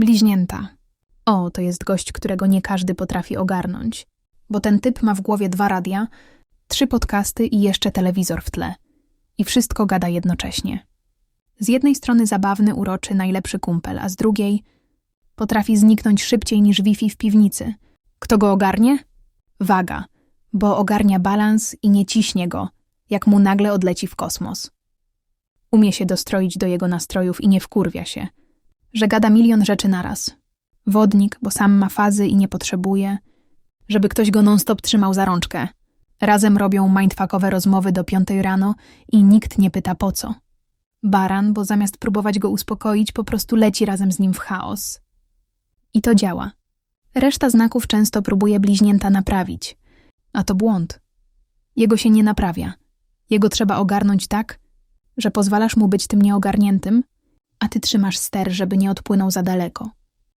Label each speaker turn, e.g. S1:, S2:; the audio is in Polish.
S1: Bliźnięta. O, to jest gość, którego nie każdy potrafi ogarnąć. Bo ten typ ma w głowie dwa radia, trzy podcasty i jeszcze telewizor w tle. I wszystko gada jednocześnie. Z jednej strony zabawny, uroczy, najlepszy kumpel, a z drugiej potrafi zniknąć szybciej niż Wi-Fi w piwnicy. Kto go ogarnie? Waga, bo ogarnia balans i nie ciśnie go, jak mu nagle odleci w kosmos. Umie się dostroić do jego nastrojów i nie wkurwia się, że gada milion rzeczy naraz. Wodnik, bo sam ma fazy i nie potrzebuje, żeby ktoś go non-stop trzymał za rączkę. Razem robią mindfuckowe rozmowy do piątej rano i nikt nie pyta po co. Baran, bo zamiast próbować go uspokoić, po prostu leci razem z nim w chaos. I to działa. Reszta znaków często próbuje bliźnięta naprawić, a to błąd. Jego się nie naprawia. Jego trzeba ogarnąć tak, że pozwalasz mu być tym nieogarniętym, a ty trzymasz ster, żeby nie odpłynął za daleko.